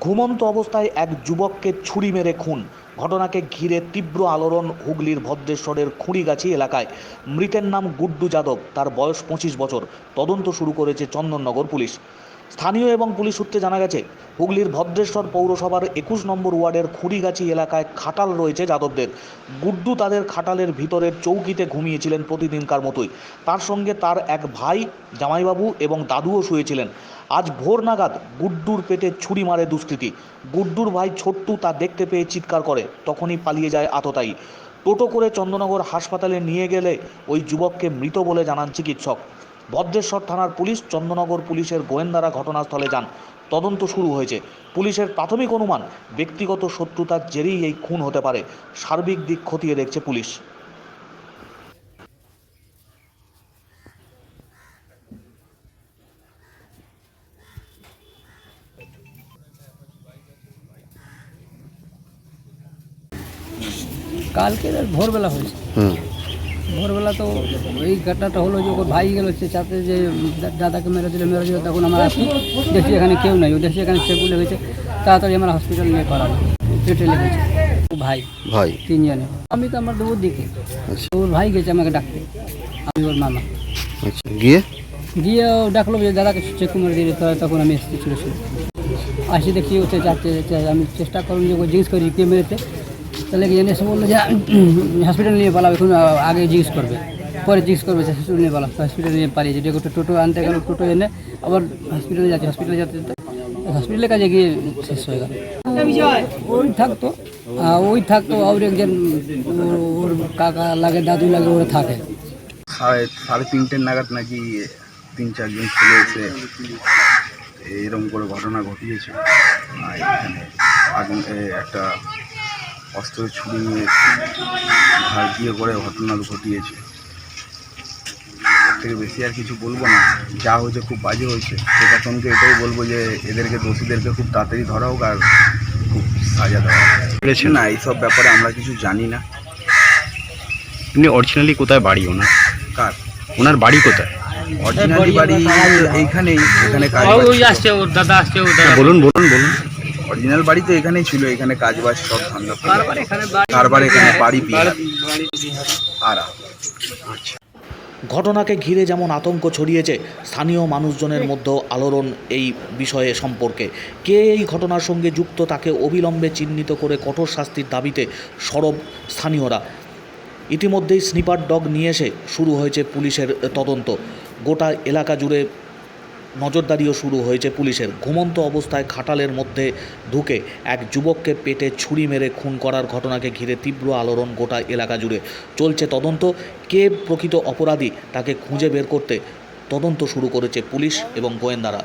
ঘুমন্ত অবস্থায় এক যুবককে ছুরি মেরে খুন। ঘটনাকে ঘিরে তীব্র আলোড়ন হুগলির ভদ্রেশ্বরের খুঁড়িগাছি এলাকায়। মৃতের নাম গুড্ডু যাদব, তার বয়স পঁচিশ বছর। তদন্ত শুরু করেছে চন্দননগর পুলিশ। স্থানীয় এবং পুলিশ সূত্রে জানা গেছে, হুগলির ভদ্রেশ্বর পৌরসভার একুশ নম্বর ওয়ার্ডের খুঁড়িগাছি এলাকায় খাটাল রয়েছে যাদবদের। গুড্ডু তাদের খাটালের ভিতরের চৌকিতে ঘুমিয়েছিলেন প্রতিদিনকার মতোই। তার সঙ্গে তার এক ভাই, জামাইবাবু এবং দাদুও শুয়েছিলেন। আজ ভোর নাগাদ গুড্ডুর পেটে ছুরি মারে দুষ্কৃতী। গুড্ডুর ভাই ছোট্টু তা দেখতে পেয়ে চিৎকার করে, তখনই পালিয়ে যায় আততায়ী। টোটো করে চন্দ্রনগর হাসপাতালে নিয়ে গেলে ওই যুবককে মৃত বলে জানান চিকিৎসক। ভদ্রেশ্বর থানার পুলিশ চন্দননগর পুলিশের গোয়েন্দারা ঘটনাস্থলে যান। তদন্ত শুরু হয়েছে। পুলিশের প্রাথমিক অনুমান ব্যক্তিগত শত্রুতার জেরেই এই খুন হতে পারে। সার্বিক দিক খতিয়ে দেখছে পুলিশ। কালকে ভোরবেলা হয়েছে। হুম। ভোরবেলা তো এই ঘটনাটা হলো যে ওর ভাই গেল সে চাতে যে দাদাকে মেরে দিল মেরে দিল তখন আমরা আসি দেখছি এখানে কেউ নাই। ও দেখছি এখানে চেপু লেগেছে তাড়াতাড়ি আমরা হসপিটাল নিয়ে পাঠালো পেটে লেগেছে। ও ভাই ভাই। তিনজনে। আমি তো আমার দেবুর দিকে। আচ্ছা। ওর ভাই গেছে আমাকে ডাকতে। আমি ওর মামা। আচ্ছা গিয়ে? গিয়ে ও ডাকলো যে দাদাকে চেকু মেরে দিলে তখন আমি এসেছি ছিল আসি দেখি ওতে যাচ্ছে। আমি চেষ্টা করুন যে ও জিজ্ঞেস করি কে মেরেছে? তাহলে গিয়ে এসে বলল যে হসপিটাল নিয়ে পালাবে এখন আগে জিজ্ঞেস করবে। পরে জিজ্ঞেস করবে যে হসপিটাল নিয়ে পালাম হসপিটাল নিয়ে পালিয়েছে। যে একটা টোটো আনতে গেল, টোটো এনে আবার হসপিটালে যাচ্ছে। হসপিটালে যেতে হসপিটালের কাছে গিয়ে শেষ হয়ে গেল। ওই থাকতো। ওই থাকতো আর একজন, ওর- কাকা লাগে, দাদু লাগে, ওরা থাকে। সাড়ে তিনটের নাগাদ নাকি তিন চারজন ছেলে এসে এরকম করে ঘটনা ঘটিয়েছে। এখানে আগুন একটা অস্ত্র ছুরি নিয়ে ঘাড় দিয়ে করে ঘটনা ঘটিয়েছে। এর থেকে বেশি আর কিছু বলব না। যা হয়েছে খুব বাজে হয়েছে। প্রশাসনকে এটাই বলব যে এদেরকে দোষীদেরকে খুব তাড়াতাড়ি ধরা হোক আর খুব সাজা দেওয়া হোক। না? এইসব ব্যাপারে আমরা কিছু জানি না। এমনি অরিজিনালি কোথায় বাড়ি? ওনার? কার? ওনার বাড়ি কোথায়? অরিজিনালি বাড়ি এইখানেই এখানে কাজ আসছে ওর দাদা আসছে ওর দাদা। বলুন বলুন বলুন। অরিজিনাল বাড়ি তো এখানেই ছিল এখানে কাজ বাজ সব ধান্দা করে। তারপরে এখানে বাড়ি বিহার আরা ঘটনাকে ঘিরে যেমন আতঙ্ক ছড়িয়েছে স্থানীয় মানুষজনের মধ্যেও আলোড়ন এই বিষয়ে সম্পর্কে। কে এই ঘটনার সঙ্গে যুক্ত তাকে অবিলম্বে চিহ্নিত করে কঠোর শাস্তির দাবিতে সরব স্থানীয়রা। ইতিমধ্যেই স্নিপার ডগ নিয়ে এসে শুরু হয়েছে পুলিশের তদন্ত। গোটা এলাকা জুড়ে নজরদারিও শুরু হয়েছে পুলিশের। ঘুমন্ত অবস্থায় খাটালের মধ্যে ঢুকে এক যুবককে পেটে ছুরি মেরে খুন করার ঘটনাকে ঘিরে তীব্র আলোড়ন গোটা এলাকা জুড়ে। চলছে তদন্ত। কে প্রকৃত অপরাধী তাকে খুঁজে বের করতে তদন্ত শুরু করেছে পুলিশ এবং গোয়েন্দারা।